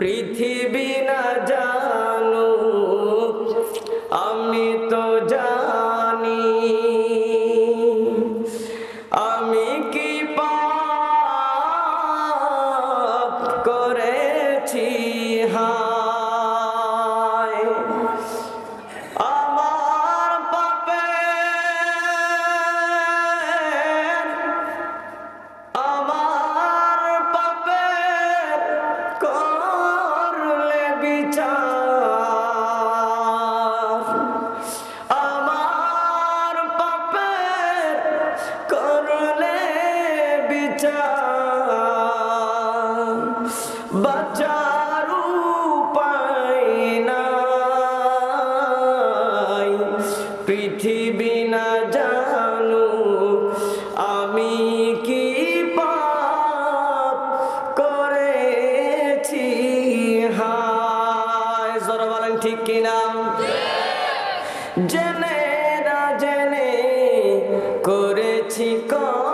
পৃথিবী না জানু আমি তো বাঁচার উপায় নাই। পৃথিবী না জানু আমি কি পাপ করেছি? হায় জোর বলেন ঠিক কিনা? জেনে না জেনে করেছি কর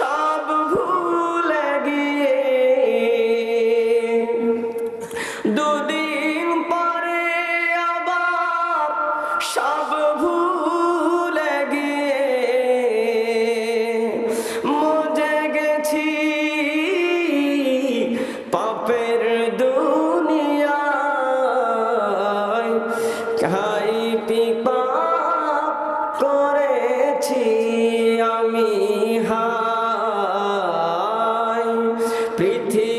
সব ভুলে গিয়ে। দুদিন পরে আবার সব ভুলে গিয়ে। মজে গেছি পাপের দুনিয়ায়। খাই পিপা করেছি? পৃথিবী